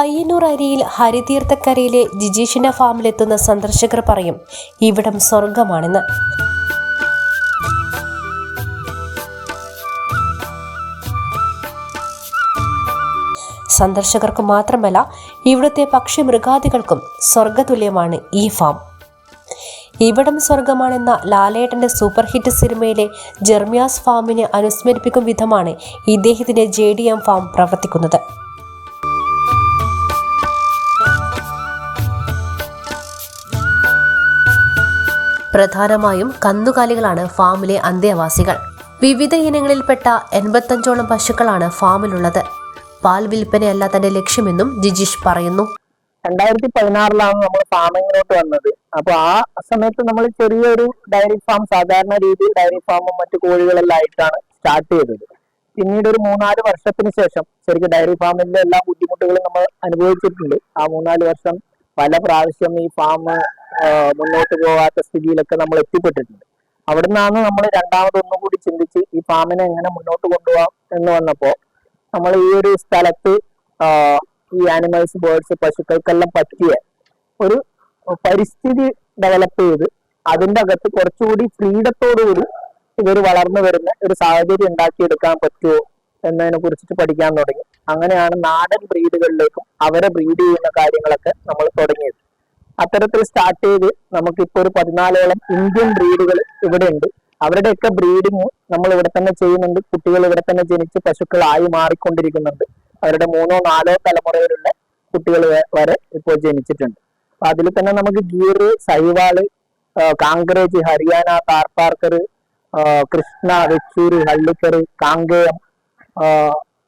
പയ്യന്നൂർ അരിയിൽ ഹരിതീർത്ഥക്കരയിലെ ജിജീഷിന്റെ ഫാമിലെത്തുന്ന സന്ദർശകർ പറയും ഇവിടം സ്വർഗമാണെന്ന്. സന്ദർശകർക്ക് മാത്രമല്ല ഇവിടുത്തെ പക്ഷി മൃഗാദികൾക്കും സ്വർഗതുല്യമാണ് ഈ ഫാം. ഇവിടം സ്വർഗമാണെന്ന ലാലേട്ടന്റെ സൂപ്പർ ഹിറ്റ് സിനിമയിലെ ജെർമിയാസ് ഫാമിനെ അനുസ്മരിപ്പിക്കും വിധമാണ് ഇദ്ദേഹത്തിന്റെ ജെ ഡി എം ഫാം പ്രവർത്തിക്കുന്നത്. പ്രധാനമായും കന്നുകാലികളാണ് ഫാമിലെ അന്തേവാസികൾ വിവിധ ഇനങ്ങളിൽപ്പെട്ട എൺപത്തഞ്ചോളം പശുക്കളാണ് ഫാമിലുള്ളത്. പാൽ വിൽപ്പനയല്ല തന്റെ ലക്ഷ്യമെന്നും ജിജിഷ് പറയുന്നു. രണ്ടായിരത്തി പതിനാറിലാണ് നമ്മൾ ഫാമിങ്ങിലോട്ട് വന്നത്. അപ്പൊ ആ സമയത്ത് നമ്മൾ ചെറിയൊരു ഡയറി ഫാം സാധാരണ രീതിയിൽ ഡയറി ഫാമും മറ്റു കോഴികളെല്ലാം ആയിട്ടാണ് സ്റ്റാർട്ട് ചെയ്തത്. പിന്നീട് ഒരു മൂന്നാൽ വർഷത്തിന് ശേഷം ശരിക്കും ഡയറി ഫാമിന്റെ എല്ലാ ബുദ്ധിമുട്ടുകളും നമ്മൾ അനുഭവിച്ചിട്ടുണ്ട്. ആ മൂന്നാൽ വർഷം പല പ്രാവശ്യം ഈ ഫാം മുന്നോട്ട് പോകാത്ത സ്ഥിതിയിലൊക്കെ നമ്മൾ എത്തിപ്പെട്ടിട്ടുണ്ട്. അവിടെ നിന്നാണ് നമ്മൾ രണ്ടാമതൊന്നും കൂടി ചിന്തിച്ച് ഈ ഫാമിനെ എങ്ങനെ മുന്നോട്ട് കൊണ്ടുപോകാം എന്ന് വന്നപ്പോ നമ്മൾ ഈ ഒരു സ്ഥലത്ത് ഈ ആനിമൽസ് ബേർഡ്സ് പശുക്കൾക്കെല്ലാം പറ്റിയ ഒരു പരിസ്ഥിതി ഡെവലപ്പ് ചെയ്ത് അതിന്റെ അകത്ത് കുറച്ചുകൂടി ഫ്രീഡത്തോടുകൂടി ഇവർ വളർന്നു വരുന്ന ഒരു സാഹചര്യം ഉണ്ടാക്കിയെടുക്കാൻ പറ്റുമോ എന്നതിനെ കുറിച്ചിട്ട് പഠിക്കാൻ തുടങ്ങി. അങ്ങനെയാണ് നാടൻ ബ്രീഡുകളിലേക്കും അവരെ ബ്രീഡ് ചെയ്യുന്ന കാര്യങ്ങളൊക്കെ നമ്മൾ തുടങ്ങിയത്. അത്തരത്തിൽ സ്റ്റാർട്ട് ചെയ്ത് നമുക്കിപ്പോ ഒരു പതിനാലോളം ഇന്ത്യൻ ബ്രീഡുകൾ ഇവിടെ ഉണ്ട് അവരുടെയൊക്കെ ബ്രീഡിങ് നമ്മൾ ഇവിടെ തന്നെ ചെയ്യുന്നുണ്ട്. കുട്ടികൾ ഇവിടെ തന്നെ ജനിച്ച് പശുക്കളായി മാറിക്കൊണ്ടിരിക്കുന്നുണ്ട്. അവരുടെ മൂന്നോ നാലോ തലമുറയിലുള്ള കുട്ടികൾ വരെ ഇപ്പോൾ ജനിച്ചിട്ടുണ്ട്. അപ്പൊ അതിൽ തന്നെ നമുക്ക് ഗീർ സൈവാൾ കാങ്കറേജ് ഹരിയാന താർപാർക്കർ കൃഷ്ണ വെച്ചൂര് ഹള്ളിക്കർ കാങ്കേയം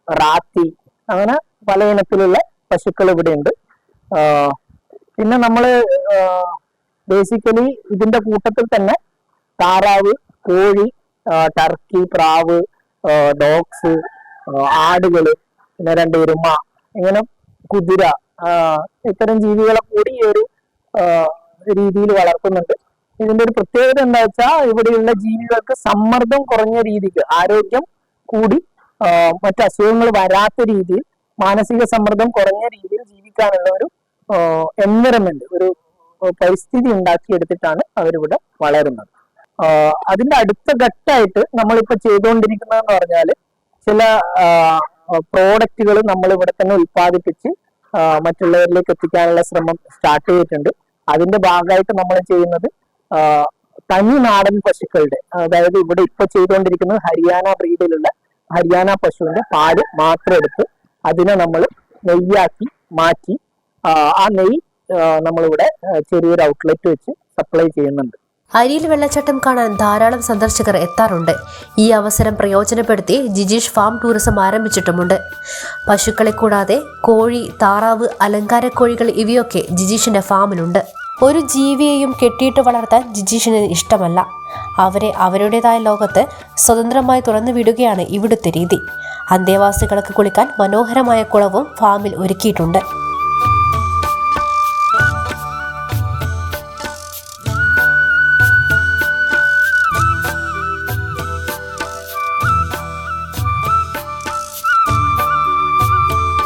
റാത്തി അങ്ങനെ പല ഇനത്തിലുള്ള പശുക്കൾ ഇവിടെ ഉണ്ട് പിന്നെ നമ്മൾ ബേസിക്കലി ഇതിന്റെ കൂട്ടത്തിൽ തന്നെ താറാവ് കോഴി ടർക്കി പ്രാവ് ഡോഗ്സ് ആടുകൾ പിന്നെ രണ്ട് എരുമ ഇങ്ങനെ കുതിര ഇത്തരം ജീവികളെ കൂടി ഈ ഒരു രീതിയിൽ വളർത്തുന്നുണ്ട്. ഇതിന്റെ ഒരു പ്രത്യേകത എന്താ വെച്ചാൽ ഇവിടെയുള്ള ജീവികൾക്ക് സമ്മർദ്ദം കുറഞ്ഞ രീതിക്ക് ആരോഗ്യം കൂടി മറ്റ് അസുഖങ്ങൾ വരാത്ത രീതിയിൽ മാനസിക സമ്മർദ്ദം കുറഞ്ഞ രീതിയിൽ ജീവിക്കാനുള്ള ഒരു എൻവരൺമെന്റ് ഒരു പരിസ്ഥിതി ഉണ്ടാക്കിയെടുത്തിട്ടാണ് അവരിവിടെ വളരുന്നത്. അതിന്റെ അടുത്ത ഘട്ടമായിട്ട് നമ്മളിപ്പോ ചെയ്തുകൊണ്ടിരിക്കുന്നതെന്ന് പറഞ്ഞാൽ ചില പ്രോഡക്റ്റുകൾ നമ്മൾ ഇവിടെ തന്നെ ഉൽപ്പാദിപ്പിച്ച് മറ്റുള്ളവരിലേക്ക് എത്തിക്കാനുള്ള ശ്രമം സ്റ്റാർട്ട് ചെയ്തിട്ടുണ്ട്. അതിന്റെ ഭാഗമായിട്ട് നമ്മൾ ചെയ്യുന്നത് തനി നാടൻ പശുക്കളുടെ അതായത് ഇവിടെ ഇപ്പൊ ചെയ്തുകൊണ്ടിരിക്കുന്നത് ഹരിയാന ബ്രീഡിലുള്ള ഹരിയാന പശുവിന്റെ പാൽ മാത്രം എടുത്ത് അതിനെ നമ്മൾ നെയ്യാക്കി മാറ്റി ആ, നെയ് നമ്മളിവിടെ ചെറിയൊരു ഔട്ട്ലെറ്റ് വെച്ച് സപ്ലൈ ചെയ്യുന്നുണ്ട്. അരിയിൽ വെള്ളച്ചാട്ടം കാണാൻ ധാരാളം സന്ദർശകർ എത്താറുണ്ട്. ഈ അവസരം പ്രയോജനപ്പെടുത്തി ജിജീഷ് ഫാം ടൂറിസം ആരംഭിച്ചിട്ടുമുണ്ട്. പശുക്കളെ കൂടാതെ കോഴി താറാവ് അലങ്കാര കോഴികൾ ഇവയൊക്കെ ജിജീഷിന്റെ ഫാമിലുണ്ട് ഒരു ജീവിയെയും കെട്ടിയിട്ട് വളർത്താൻ ജിജീഷിന് ഇഷ്ടമല്ല. അവരെ അവരുടേതായ ലോകത്ത് സ്വതന്ത്രമായി തുറന്നു വിടുകയാണ് ഇവിടുത്തെ രീതി. അന്തേവാസികൾക്ക് കുളിക്കാൻ മനോഹരമായ കുളവും ഫാമിൽ ഒരുക്കിയിട്ടുണ്ട്.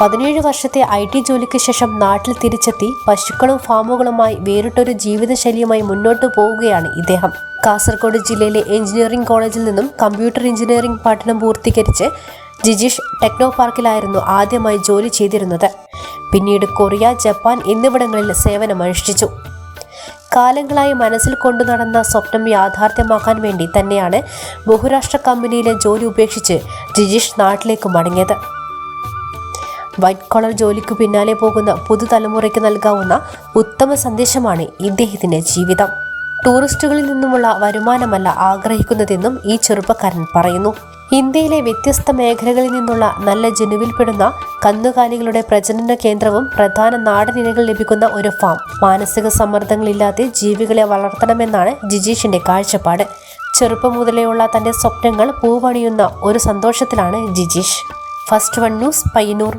പതിനേഴ് വർഷത്തെ ഐ ടി ജോലിക്ക് ശേഷം നാട്ടിൽ തിരിച്ചെത്തി പശുക്കളും ഫാമുകളുമായി വേറിട്ടൊരു ജീവിതശൈലിയുമായി മുന്നോട്ടു പോവുകയാണ് ഇദ്ദേഹം. കാസർഗോഡ് ജില്ലയിലെ എഞ്ചിനീയറിംഗ് കോളേജിൽ നിന്നും കമ്പ്യൂട്ടർ എഞ്ചിനീയറിംഗ് പഠനം പൂർത്തീകരിച്ച് ജിജീഷ് ടെക്നോ പാർക്കിലായിരുന്നു ആദ്യമായി ജോലി ചെയ്തിരുന്നത്. പിന്നീട് കൊറിയ ജപ്പാൻ എന്നിവിടങ്ങളിൽ സേവനമനുഷ്ഠിച്ചു. കാലങ്ങളായി മനസ്സിൽ കൊണ്ടു നടന്ന സ്വപ്നം യാഥാർത്ഥ്യമാക്കാൻ വേണ്ടി തന്നെയാണ് ബഹുരാഷ്ട്ര കമ്പനിയിലെ ജോലി ഉപേക്ഷിച്ച് ജിജീഷ് നാട്ടിലേക്ക് മടങ്ങിയത്. വൈറ്റ് കോളർ ജോലിക്കു പിന്നാലെ പോകുന്ന പുതുതലമുറയ്ക്ക് നൽകാവുന്ന ഉത്തമ സന്ദേശമാണ് ഇദ്ദേഹത്തിന്റെ ജീവിതം. ടൂറിസ്റ്റുകളിൽ നിന്നുമുള്ള വരുമാനമല്ല ആഗ്രഹിക്കുന്നതെന്നും ഈ ചെറുപ്പക്കാരൻ പറയുന്നു. ഇന്ത്യയിലെ വ്യത്യസ്ത മേഖലകളിൽ നിന്നുള്ള നല്ല ജനുവിൽപ്പെടുന്ന കന്നുകാലികളുടെ പ്രജനന കേന്ദ്രവും പ്രധാന നാടൻ ഇനകൾ ലഭിക്കുന്ന ഒരു ഫാം. മാനസിക സമ്മർദ്ദങ്ങളില്ലാതെ ജീവികളെ വളർത്തണമെന്നാണ് ജിജീഷിന്റെ കാഴ്ചപ്പാട്. ചെറുപ്പം മുതലെയുള്ള തന്റെ സ്വപ്നങ്ങൾ പൂവണിയുന്ന ഒരു സന്തോഷത്തിലാണ് Jijeesh. First one news Payyanur.